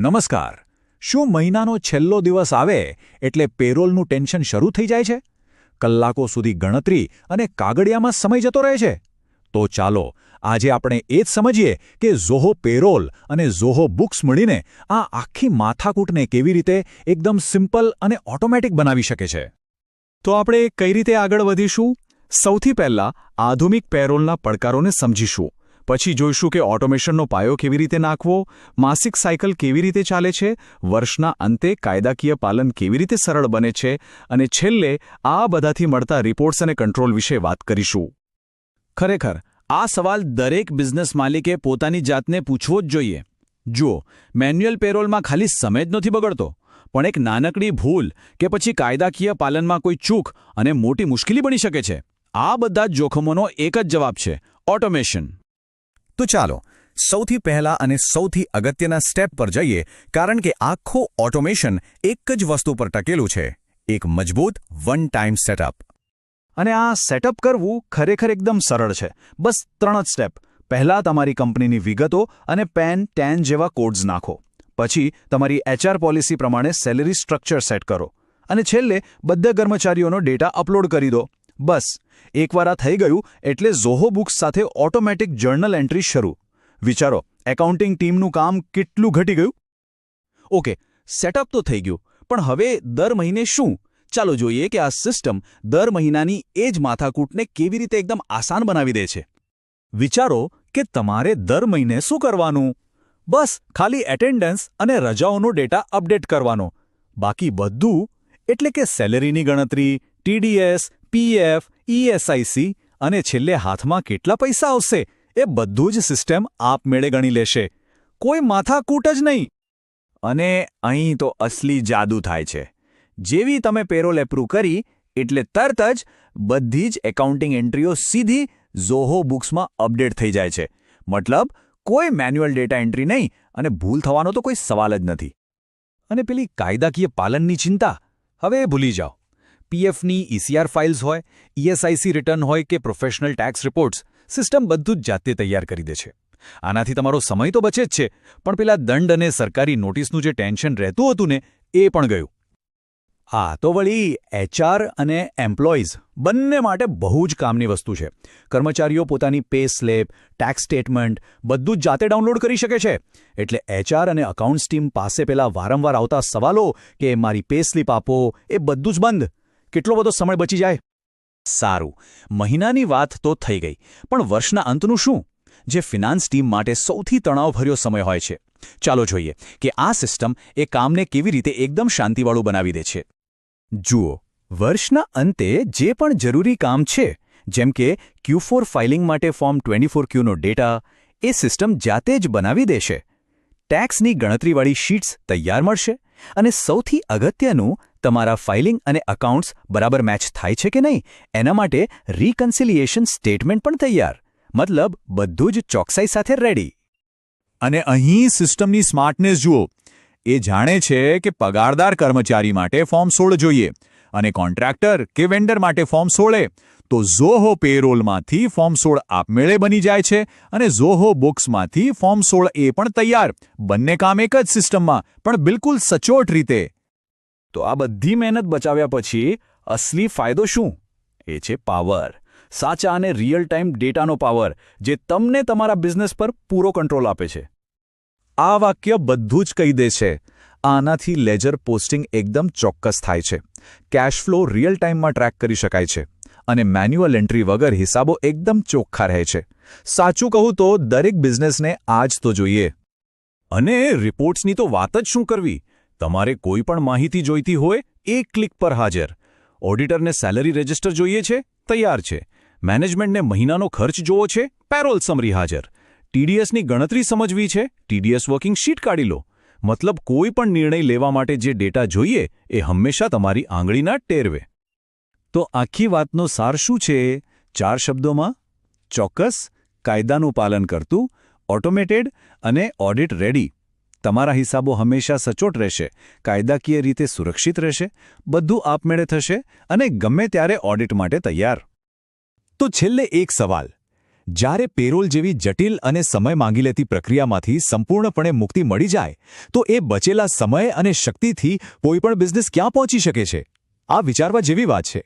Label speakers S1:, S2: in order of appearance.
S1: નમસ્કાર. શું મહિનાનો છેલ્લો દિવસ આવે એટલે પેરોલનું ટેન્શન શરૂ થઈ જાય છે? કલાકો સુધી ગણતરી અને કાગળિયામાં સમય જતો રહે છે? તો ચાલો, આજે આપણે એ જ સમજીએ કે ઝોહો પેરોલ અને ઝોહો બુક્સ મળીને આ આખી માથાકૂટને કેવી રીતે એકદમ સિમ્પલ અને ઓટોમેટિક બનાવી શકે છે.
S2: તો આપણે કઈ રીતે આગળ વધીશું? સૌથી પહેલા આધુનિક પેરોલના પડકારોને સમજીશું. પછી જોઈશું કે ઓટોમેશનનો પાયો કેવી રીતે નાખવો, માસિક સાયકલ કેવી રીતે ચાલે છે, વર્ષના અંતે કાયદાકીય પાલન કેવી રીતે સરળ બને છે અને છેલ્લે આ બધાથી મળતા રિપોર્ટ્સ અને કંટ્રોલ વિશે વાત કરીશું.
S3: ખરેખર, આ સવાલ દરેક બિઝનેસ માલિકે પોતાની જાતને પૂછવો જ જોઈએ. જુઓ, મેન્યુઅલ પેરોલમાં ખાલી સમય જ નથી બગડતો. પણ એક નાનકડી ભૂલ કે પછી કાયદાકીય પાલનમાં કોઈ ચૂક અને મોટી મુશ્કેલી બની શકે છે. આ બધા જોખમોનો એક જ જવાબ છે, ઓટોમેશન.
S1: તો ચાલો, સૌથી પહેલા અને સૌથી અગત્યના સ્ટેપ પર જઈએ, કારણ કે આખું ઓટોમેશન એક જ વસ્તુ પર ટકેલું છે, એક મજબૂત વન ટાઈમ સેટઅપ.
S2: અને આ સેટઅપ કરવું ખરેખર એકદમ સરળ છે. બસ ત્રણ જ સ્ટેપ. પહેલા તમારી કંપનીની વિગતો અને પેન, ટેન જેવા કોડ્સ નાખો. પછી તમારી એચઆર પોલિસી પ્રમાણે સેલરી સ્ટ્રક્ચર સેટ કરો. અને છેલ્લે બધા કર્મચારીઓનો ડેટા અપલોડ કરી દો. બસ, એકવાર આ થઈ ગયું એટલે ઝોહો બુક્સ સાથે ઓટોમેટિક જર્નલ એન્ટ્રી શરૂ. વિચારો, એકાઉન્ટિંગ ટીમનું કામ કેટલું ઘટી ગયું? ઓકે, સેટઅપ તો થઈ ગયું, પણ હવે દર મહિને શું? ચાલો જોઈએ કે આ સિસ્ટમ દર મહિનાની એ જ માથાકૂટને કેવી રીતે એકદમ આસાન બનાવી દે છે. વિચારો કે તમારે દર મહિને શું કરવાનું? બસ, ખાલી એટેન્ડન્સ અને રજાઓનો ડેટા અપડેટ કરવાનો. બાકી બધું, એટલે કે સેલેરીની ગણતરી ટીડીએસ પીએફ ઈએસઆઈસી અને છેલ્લે હાથમાં કેટલા પૈસા આવશે? એ બધું જ સિસ્ટમ આપમેળે ગણી લેશે. કોઈ માથાકૂટ જ નહીં. અને અહીં તો અસલી જાદુ થાય છે. જેવી તમે પેરોલ એપ્રૂવ કરી, એટલે તરત જ બધી જ એકાઉન્ટિંગ એન્ટ્રીઓ સીધી ઝોહો બુક્સમાં અપડેટ થઈ જાય છે. મતલબ, કોઈ મેન્યુઅલ ડેટા એન્ટ્રી નહીં અને ભૂલ થવાનો તો કોઈ સવાલ જ નથી. અને પેલી કાયદાકીય પાલનની ચિંતા. હવે ભૂલી જાઓ. પીએફની ઈસીઆર ફાઇલ્સ હોય ઈએસઆઈસી રિટર્ન હોય કે પ્રોફેશનલ ટેક્સ રિપોર્ટ્સ, સિસ્ટમ બધું જ જાતે તૈયાર કરી દે છે. આનાથી તમારો સમય તો બચે જ છે, પણ પેલા દંડ અને સરકારી નોટિસનું જે ટેન્શન રહેતું હતું ને, એ પણ ગયું. આ તો વળી એચઆર અને એમ્પ્લોઈઝ બંને માટે બહુ જ કામની વસ્તુ છે. કર્મચારીઓ પોતાની પે સ્લેબ, ટેક્સ સ્ટેટમેન્ટ બધું જ જાતે ડાઉનલોડ કરી શકે છે. એટલે એચઆર અને અકાઉન્ટ્સ ટીમ પાસે પેલા વારંવાર આવતા સવાલો કે મારી પે સ્લીપ આપો, એ બધું જ બંધ. કેટલો બધો સમય બચી જાય? સારું. મહિનાની વાત તો થઈ ગઈ. પણ વર્ષના અંતનું શું? જે ફિનાન્સ ટીમ માટે સૌથી તણાવભર્યો સમય હોય છે. ચાલો જોઈએ કે આ સિસ્ટમ એ કામને કેવી રીતે એકદમ શાંતિવાળું બનાવી દે છે. જુઓ, વર્ષના અંતે જે પણ જરૂરી કામ છે, જેમ કે ક્યુ ફાઇલિંગ માટે ફોર્મ ટ્વેન્ટી ફોર ક્યુનો ડેટા, એ સિસ્ટમ જાતે જ બનાવી દેશે. ટેક્સની ગણતરીવાળી શીટ્સ તૈયાર મળશે અને સૌથી અગત્યનું તમારા ફાઇલિંગ અને અકાઉન્ટ્સ બરાબર મેચ થાય છે કે નહીં, એના માટે રિકન્સિલિએશન સ્ટેટમેન્ટ પણ તૈયાર. મતલબ, બધું જ ચોકસાઈ સાથે રેડી
S1: અને અહીં સિસ્ટમની સ્માર્ટનેસ જુઓ. એ જાણે છે કે પગારદાર કર્મચારી માટે ફોર્મ સોળ જોઈએ અને કોન્ટ્રાક્ટર કે વેન્ડર માટે ફોર્મ સોળે. તો ઝોહો પેરોલમાંથી ફોર્મ સોળ આપમેળે બની જાય છે અને ઝોહો બુક્સમાંથી ફોર્મ સોળ એ પણ તૈયાર. બંને કામ એક જ સિસ્ટમમાં પણ બિલકુલ સચોટ રીતે.
S2: તો આ બધી મહેનત બચાવ્યા પછી અસલી ફાયદો શું? એ છે પાવર. સાચા અને રિયલ ટાઈમ ડેટાનો પાવર, જે તમને તમારા બિઝનેસ પર પૂરો કંટ્રોલ આપે છે. આ વાક્ય બધું જ કહી દે છે. આનાથી લેજર પોસ્ટિંગ એકદમ ચોક્કસ થાય છે. કેશ ફ્લો રિયલ ટાઈમમાં ટ્રેક કરી શકાય છે. અને મેન્યુઅલ એન્ટ્રી વગર હિસાબો એકદમ ચોખ્ખા રહે છે. સાચું કહું તો દરેક બિઝનેસને આજ તો જોઈએ. અને રિપોર્ટ્સની તો વાત જ શું કરવી? તમારે કોઈ પણ માહિતી જોઈતી હોય એક ક્લિક પર હાજર. ઓડિટરને સેલરી રજિસ્ટર જોઈએ છે, તૈયાર છે. મેનેજમેન્ટને મહિનાનો ખર્ચ જોવો છે, પેરોલ સમરી હાજર. ટીડીએસની ગણતરી સમજવી છે, ટીડીએસ વર્કિંગ શીટ કાઢી લો. મતલબ કોઈ પણ નિર્ણય લેવા માટે જે ડેટા જોઈએ, એ હંમેશા તમારી આંગળીના ટેરવે. તો આખી વાતનો સાર શું છે? ચાર શબ્દોમાં? ચોક્કસ. કાયદાનું પાલન કરતું, ઓટોમેટેડ અને ઓડિટ રેડી. તમારા હિસાબો હંમેશા સચોટ રહેશે, કાયદાકીય રીતે સુરક્ષિત રહેશે, બધું આપમેળે થશે અને ગમે ત્યારે ઓડિટ માટે તૈયાર. તો છેલ્લે એક સવાલ.
S1: જ્યારે પેરોલ જેવી જટિલ અને સમય માંગી લેતી પ્રક્રિયામાંથી સંપૂર્ણપણે મુક્તિ મળી જાય, તો એ બચેલા સમય અને શક્તિથી કોઈપણ બિઝનેસ ક્યાં પહોંચી શકે છે? આ વિચારવા જેવી વાત છે.